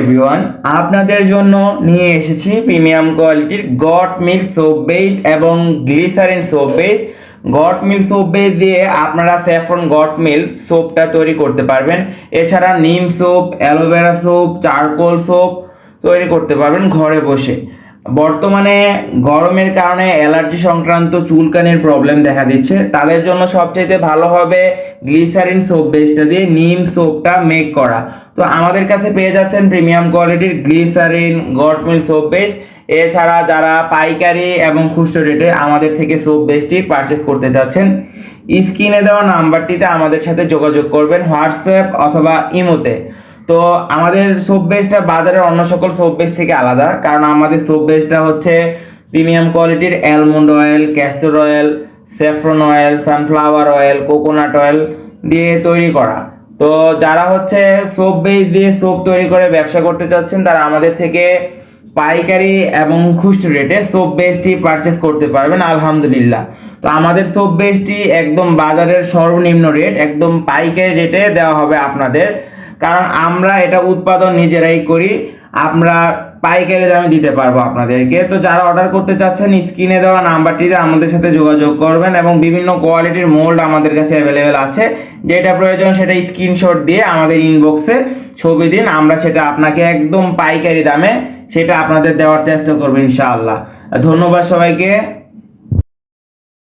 Everyone আপনাদের জন্য নিয়ে এসেছি প্রিমিয়াম কোয়ালিটির গট মিল্ক সোপ বেস এবং glycerin soap base goat milk soap base দিয়ে আপনারা স্যাফরন গট মিল্ক সোপটা তৈরি করতে পারবেন। এছাড়া নিম soap aloe vera soap charcoal soap তৈরি করতে পারবেন ঘরে বসে। বর্তমানে গরমের কারণে অ্যালার্জি সংক্রান্ত চুলকানির প্রবলেম দেখা দিচ্ছে। তাদের জন্য সবচেয়ে ভালো হবে গ্লিসারিন সোপ বেসটা দিয়ে নিম সোপটা মেক করা। তো আমাদের কাছে পেয়ে যাচ্ছেন প্রিমিয়াম কোয়ালিটির গ্লিসারিন গডমিল সোপ বেস এছাড়া যারা পাইকারি এবং খুচরো রেটে আমাদের থেকে সোপ বেসটি পারচেস করতে চাচ্ছেন স্ক্রিনে দেওয়া নাম্বারটিতে আমাদের সাথে যোগাযোগ করবেন হোয়াটসঅ্যাপ অথবা ইমোতে। তো আমাদের সোপ বেসটা বাজারের অন্য সকল সোপ বেস থেকে আলাদা, কারণ আমাদের সোপ বেসটা হচ্ছে প্রিমিয়াম কোয়ালিটির almond oil castor oil saffron oil sunflower oil coconut oil দিয়ে তৈরি করা। তো যারা হচ্ছে সোপ বেস দিয়ে সোপ তৈরি করে ব্যবসা করতে চাচ্ছেন, তারা আমাদের থেকে পাইকারি এবং খুচরো রেটে সোপ বেসটি পারচেস করতে পারবেন, আলহামদুলিল্লাহ। তো আমাদের সোপ বেসটি একদম বাজারের সর্বনিম্ন রেট একদম পাইকারি রেটে দেওয়া হবে আপনাদের। কারণ আমরা এটা উৎপাদন নিজেরাই করি আমরা পাইকারি দামে দিতে পারব আপনাদেরকে। তো যারা অর্ডার করতে চাচ্ছেন, স্ক্রিনে দেওয়া নাম্বারটিতে আমাদের সাথে যোগাযোগ করবেন এবং বিভিন্ন কোয়ালিটির মোল্ড আমাদের কাছে অ্যাভেলেবেল আছে। যেটা প্রয়োজন সেটা স্ক্রিনশট দিয়ে আমাদের ইনবক্সে ছবি দিন, আমরা সেটা আপনাকে একদম পাইকারি দামে সেটা আপনাদের দেওয়ার চেষ্টা করব ইনশাআল্লাহ। ধন্যবাদ সবাইকে।